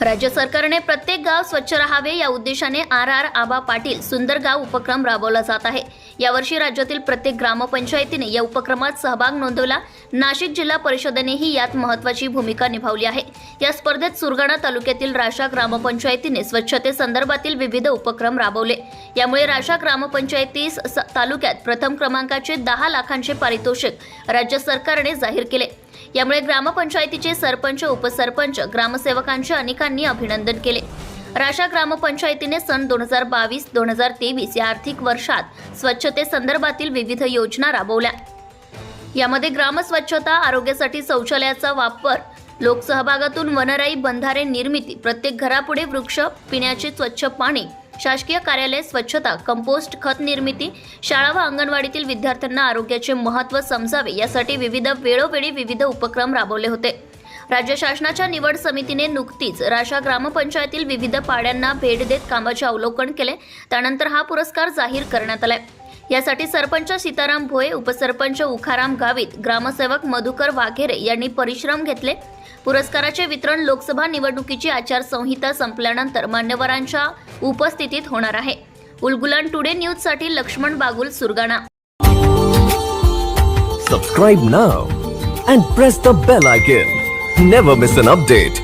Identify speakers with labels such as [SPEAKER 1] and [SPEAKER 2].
[SPEAKER 1] राज्य सरकारने प्रत्येक गाव स्वच्छ राहावे या उद्देशाने आर आर आबा पाटील सुंदर गाव उपक्रम राबवला जात आहे. यावर्षी राज्यातील प्रत्येक ग्रामपंचायतीने या उपक्रमात सहभाग नोंदवला. नाशिक जिल्हा परिषदेनेही यात महत्वाची भूमिका निभावली आहे. या स्पर्धेत सुरगाणा तालुक्यातील राशा ग्रामपंचायतीने स्वच्छतेसंदर्भातील विविध उपक्रम राबवले. यामुळे राशा ग्रामपंचायतीस तालुक्यात प्रथम क्रमांकाचे दहा लाखांचे पारितोषिक राज्य सरकारने जाहीर केले. यामुळे ग्रामपंचायतीचे सरपंच उपसरपंच ग्रामसेवकांचे अनेकांनी अभिनंदन केले. राशा ग्रामपंचायतीने सन दोन हजार बावीस दोन हजार तेवीस या आर्थिक वर्षात स्वच्छतेसंदर्भातील विविध योजना राबवल्या. यामध्ये ग्रामस्वच्छता आरोग्यासाठी शौचालयाचा वापर लोकसहभागातून वनराई बंधारे निर्मिती प्रत्येक घरापुढे वृक्ष पिण्याचे स्वच्छ पाणी शासकीय कार्यालय स्वच्छता कंपोस्ट खत निर्मिती शाळा व अंगणवाडीतील विद्यार्थ्यांना आरोग्याचे महत्त्व समजावे यासाठी विविध वेळोवेळी विविध उपक्रम राबवले होते. राज्य शासनाच्या निवड समितीने नुकतीच राशा ग्रामपंचायतील विविध पाड्यांना भेट देत कामाचे अवलोकन केले. त्यानंतर हा पुरस्कार जाहीर करण्यात आलाय. यासाठी सरपंच सीताराम भोये उपसरपंच उखाराम गावित ग्रामसेवक मधुकर वाघेरे यांनी परिश्रम घेतले. पुरस्काराचे वितरण लोकसभा निवडणुकीची आचारसंहिता संपल्यानंतर मान्यवरांच्या उपस्थितीत होणार आहे. उलगुलान टुडे न्यूजसाठी Laxman Bagul Surgana.
[SPEAKER 2] Subscribe now and press the bell icon never miss an update